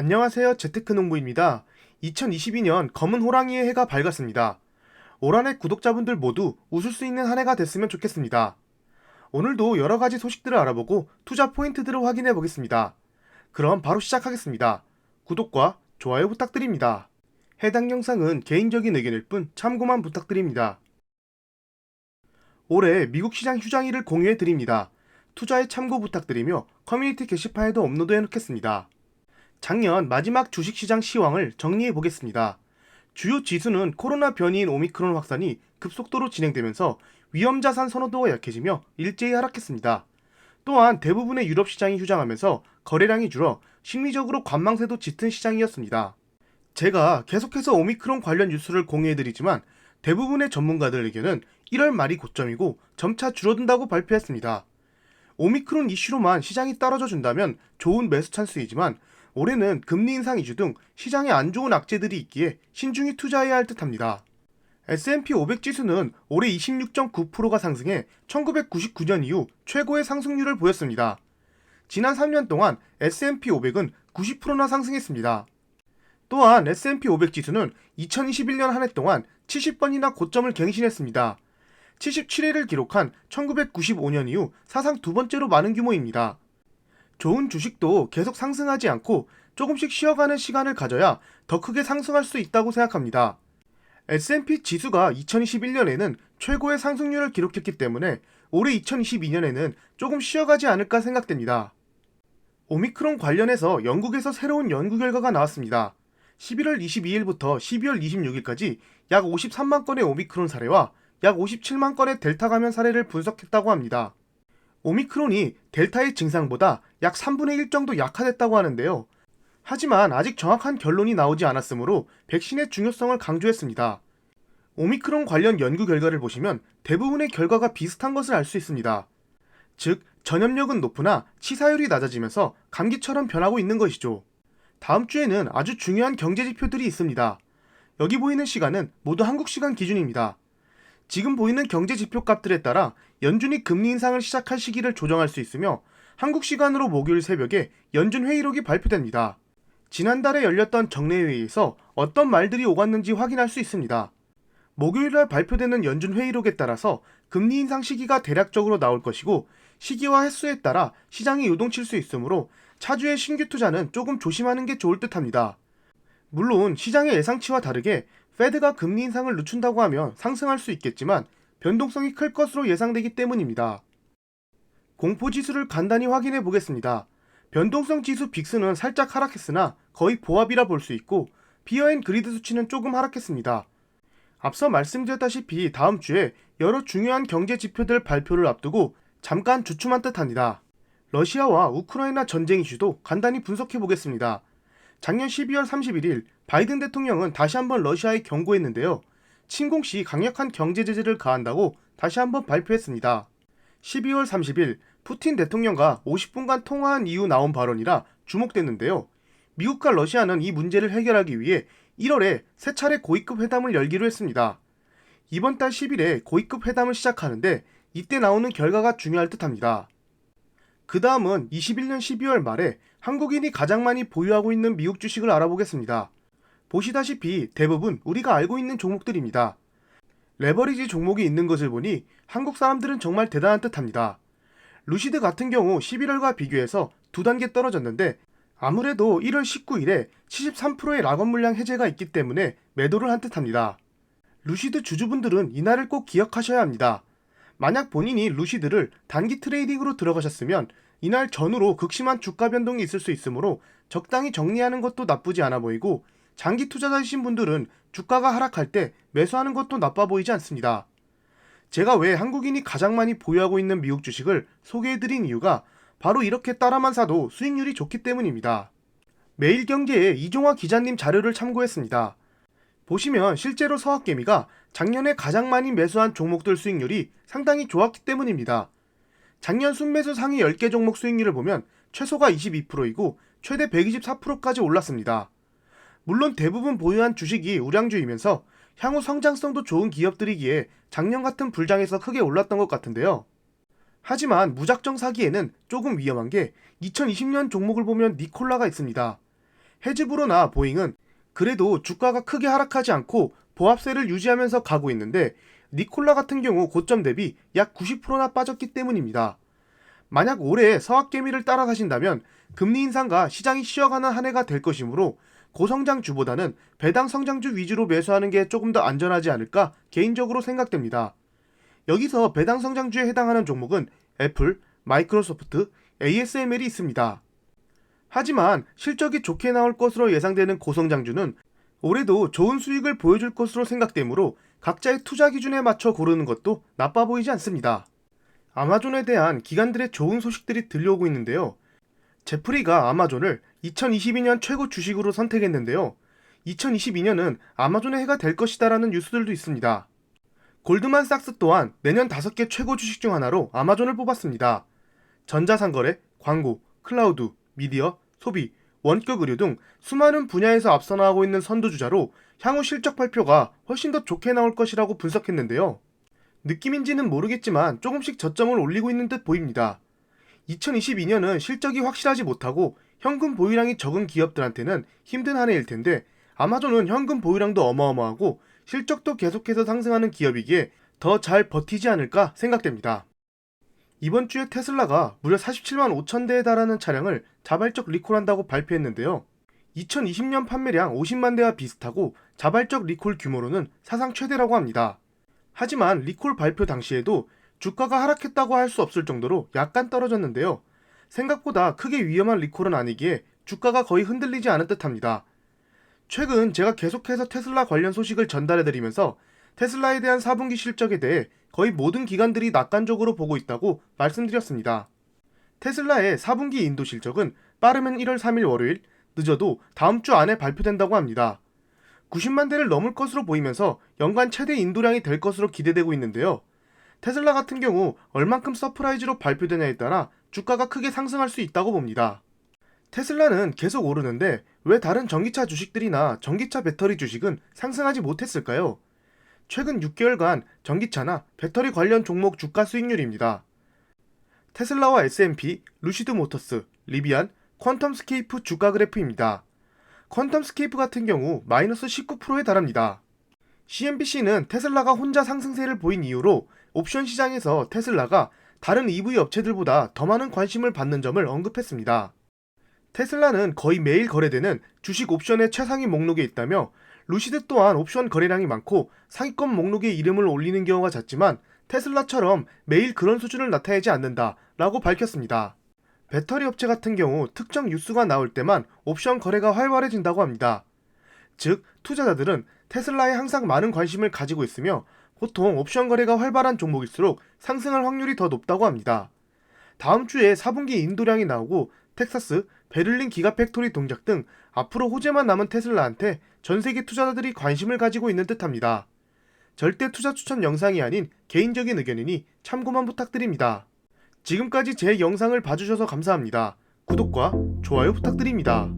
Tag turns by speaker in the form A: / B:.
A: 안녕하세요. 재테크 농부입니다. 2022년 검은 호랑이의 해가 밝았습니다. 올 한해 구독자분들 모두 웃을 수 있는 한 해가 됐으면 좋겠습니다. 오늘도 여러 가지 소식들을 알아보고 투자 포인트들을 확인해 보겠습니다. 그럼 바로 시작하겠습니다. 구독과 좋아요 부탁드립니다. 해당 영상은 개인적인 의견일 뿐 참고만 부탁드립니다. 올해 미국 시장 휴장일을 공유해 드립니다. 투자에 참고 부탁드리며 커뮤니티 게시판에도 업로드해 놓겠습니다. 작년 마지막 주식시장 시황을 정리해 보겠습니다. 주요 지수는 코로나 변이인 오미크론 확산이 급속도로 진행되면서 위험자산 선호도가 약해지며 일제히 하락했습니다. 또한 대부분의 유럽 시장이 휴장하면서 거래량이 줄어 심리적으로 관망세도 짙은 시장이었습니다. 제가 계속해서 오미크론 관련 뉴스를 공유해드리지만 대부분의 전문가들에게는 1월 말이 고점이고 점차 줄어든다고 발표했습니다. 오미크론 이슈로만 시장이 떨어져 준다면 좋은 매수 찬스이지만 올해는 금리 인상 이슈 등 시장에 안 좋은 악재들이 있기에 신중히 투자해야 할 듯합니다. S&P 500 지수는 올해 26.9%가 상승해 1999년 이후 최고의 상승률을 보였습니다. 지난 3년 동안 S&P 500은 90%나 상승했습니다. 또한 S&P 500 지수는 2021년 한 해 동안 70번이나 고점을 갱신했습니다. 77회를 기록한 1995년 이후 사상 두 번째로 많은 규모입니다. 좋은 주식도 계속 상승하지 않고 조금씩 쉬어가는 시간을 가져야 더 크게 상승할 수 있다고 생각합니다. S&P 지수가 2021년에는 최고의 상승률을 기록했기 때문에 올해 2022년에는 조금 쉬어가지 않을까 생각됩니다. 오미크론 관련해서 영국에서 새로운 연구 결과가 나왔습니다. 11월 22일부터 12월 26일까지 약 53만 건의 오미크론 사례와 약 57만 건의 델타 감염 사례를 분석했다고 합니다. 오미크론이 델타의 증상보다 약 3분의 1 정도 약화됐다고 하는데요. 하지만 아직 정확한 결론이 나오지 않았으므로 백신의 중요성을 강조했습니다. 오미크론 관련 연구 결과를 보시면 대부분의 결과가 비슷한 것을 알 수 있습니다. 즉, 전염력은 높으나 치사율이 낮아지면서 감기처럼 변하고 있는 것이죠. 다음 주에는 아주 중요한 경제 지표들이 있습니다. 여기 보이는 시간은 모두 한국 시간 기준입니다. 지금 보이는 경제 지표 값들에 따라 연준이 금리 인상을 시작할 시기를 조정할 수 있으며 한국 시간으로 목요일 새벽에 연준 회의록이 발표됩니다. 지난달에 열렸던 정례회의에서 어떤 말들이 오갔는지 확인할 수 있습니다. 목요일날 발표되는 연준 회의록에 따라서 금리 인상 시기가 대략적으로 나올 것이고 시기와 횟수에 따라 시장이 요동칠 수 있으므로 차주의 신규 투자는 조금 조심하는 게 좋을 듯 합니다. 물론 시장의 예상치와 다르게 페드가 금리 인상을 늦춘다고 하면 상승할 수 있겠지만 변동성이 클 것으로 예상되기 때문입니다. 공포 지수를 간단히 확인해 보겠습니다. 변동성 지수 빅스는 살짝 하락했으나 거의 보합이라 볼 수 있고 비어 앤 그리드 수치는 조금 하락했습니다. 앞서 말씀드렸다시피 다음 주에 여러 중요한 경제 지표들 발표를 앞두고 잠깐 주춤한 듯합니다. 러시아와 우크라이나 전쟁 이슈도 간단히 분석해 보겠습니다. 작년 12월 31일 바이든 대통령은 다시 한번 러시아에 경고했는데요. 침공 시 강력한 경제 제재를 가한다고 다시 한번 발표했습니다. 12월 30일 푸틴 대통령과 50분간 통화한 이후 나온 발언이라 주목됐는데요. 미국과 러시아는 이 문제를 해결하기 위해 1월에 세 차례 고위급 회담을 열기로 했습니다. 이번 달 10일에 고위급 회담을 시작하는데 이때 나오는 결과가 중요할 듯 합니다. 그 다음은 21년 12월 말에 한국인이 가장 많이 보유하고 있는 미국 주식을 알아보겠습니다. 보시다시피 대부분 우리가 알고 있는 종목들입니다. 레버리지 종목이 있는 것을 보니 한국 사람들은 정말 대단한 듯 합니다. 루시드 같은 경우 11월과 비교해서 두 단계 떨어졌는데 아무래도 1월 19일에 73%의 락업 물량 해제가 있기 때문에 매도를 한 듯 합니다. 루시드 주주분들은 이날을 꼭 기억하셔야 합니다. 만약 본인이 루시드를 단기 트레이딩으로 들어가셨으면 이날 전후로 극심한 주가 변동이 있을 수 있으므로 적당히 정리하는 것도 나쁘지 않아 보이고 장기 투자자이신 분들은 주가가 하락할 때 매수하는 것도 나빠 보이지 않습니다. 제가 왜 한국인이 가장 많이 보유하고 있는 미국 주식을 소개해드린 이유가 바로 이렇게 따라만 사도 수익률이 좋기 때문입니다. 매일경제의 이종화 기자님 자료를 참고했습니다. 보시면 실제로 서학개미가 작년에 가장 많이 매수한 종목들 수익률이 상당히 좋았기 때문입니다. 작년 순매수 상위 10개 종목 수익률을 보면 최소가 22%이고 최대 124%까지 올랐습니다. 물론 대부분 보유한 주식이 우량주이면서 향후 성장성도 좋은 기업들이기에 작년 같은 불장에서 크게 올랐던 것 같은데요. 하지만 무작정 사기에는 조금 위험한 게 2020년 종목을 보면 니콜라가 있습니다. 헤즈브로나 보잉은 그래도 주가가 크게 하락하지 않고 보합세를 유지하면서 가고 있는데 니콜라 같은 경우 고점 대비 약 90%나 빠졌기 때문입니다. 만약 올해 서학개미를 따라 가신다면 금리 인상과 시장이 쉬어가는 한 해가 될 것이므로 고성장주보다는 배당 성장주 위주로 매수하는 게 조금 더 안전하지 않을까 개인적으로 생각됩니다. 여기서 배당 성장주에 해당하는 종목은 애플, 마이크로소프트, ASML이 있습니다. 하지만 실적이 좋게 나올 것으로 예상되는 고성장주는 올해도 좋은 수익을 보여줄 것으로 생각되므로 각자의 투자 기준에 맞춰 고르는 것도 나빠 보이지 않습니다. 아마존에 대한 기관들의 좋은 소식들이 들려오고 있는데요. 제프리가 아마존을 2022년 최고 주식으로 선택했는데요. 2022년은 아마존의 해가 될 것이다라는 뉴스들도 있습니다. 골드만삭스 또한 내년 5개 최고 주식 중 하나로 아마존을 뽑았습니다. 전자상거래, 광고, 클라우드, 미디어, 소비, 원격 의료 등 수많은 분야에서 앞서 나가고 있는 선두주자로 향후 실적 발표가 훨씬 더 좋게 나올 것이라고 분석했는데요. 느낌인지는 모르겠지만 조금씩 저점을 올리고 있는 듯 보입니다. 2022년은 실적이 확실하지 못하고 현금 보유량이 적은 기업들한테는 힘든 한 해일 텐데 아마존은 현금 보유량도 어마어마하고 실적도 계속해서 상승하는 기업이기에 더 잘 버티지 않을까 생각됩니다. 이번 주에 테슬라가 무려 47만 5천 대에 달하는 차량을 자발적 리콜한다고 발표했는데요. 2020년 판매량 50만 대와 비슷하고 자발적 리콜 규모로는 사상 최대라고 합니다. 하지만 리콜 발표 당시에도 주가가 하락했다고 할 수 없을 정도로 약간 떨어졌는데요. 생각보다 크게 위험한 리콜은 아니기에 주가가 거의 흔들리지 않은 듯합니다. 최근 제가 계속해서 테슬라 관련 소식을 전달해드리면서 테슬라에 대한 4분기 실적에 대해 거의 모든 기관들이 낙관적으로 보고 있다고 말씀드렸습니다. 테슬라의 4분기 인도 실적은 빠르면 1월 3일 월요일, 늦어도 다음 주 안에 발표된다고 합니다. 90만 대를 넘을 것으로 보이면서 연간 최대 인도량이 될 것으로 기대되고 있는데요. 테슬라 같은 경우 얼만큼 서프라이즈로 발표되냐에 따라 주가가 크게 상승할 수 있다고 봅니다. 테슬라는 계속 오르는데 왜 다른 전기차 주식들이나 전기차 배터리 주식은 상승하지 못했을까요? 최근 6개월간 전기차나 배터리 관련 종목 주가 수익률입니다. 테슬라와 S&P, 루시드 모터스, 리비안, 퀀텀 스케이프 주가 그래프입니다. 퀀텀 스케이프 같은 경우 마이너스 19%에 달합니다. CNBC는 테슬라가 혼자 상승세를 보인 이유로 옵션 시장에서 테슬라가 다른 EV 업체들보다 더 많은 관심을 받는 점을 언급했습니다. 테슬라는 거의 매일 거래되는 주식 옵션의 최상위 목록에 있다며 루시드 또한 옵션 거래량이 많고 상위권 목록에 이름을 올리는 경우가 잦지만 테슬라처럼 매일 그런 수준을 나타내지 않는다 라고 밝혔습니다. 배터리 업체 같은 경우 특정 뉴스가 나올 때만 옵션 거래가 활발해진다고 합니다. 즉, 투자자들은 테슬라에 항상 많은 관심을 가지고 있으며 보통 옵션 거래가 활발한 종목일수록 상승할 확률이 더 높다고 합니다. 다음 주에 4분기 인도량이 나오고 텍사스, 베를린 기가 팩토리 동작 등 앞으로 호재만 남은 테슬라한테 전 세계 투자자들이 관심을 가지고 있는 듯합니다. 절대 투자 추천 영상이 아닌 개인적인 의견이니 참고만 부탁드립니다. 지금까지 제 영상을 봐주셔서 감사합니다. 구독과 좋아요 부탁드립니다.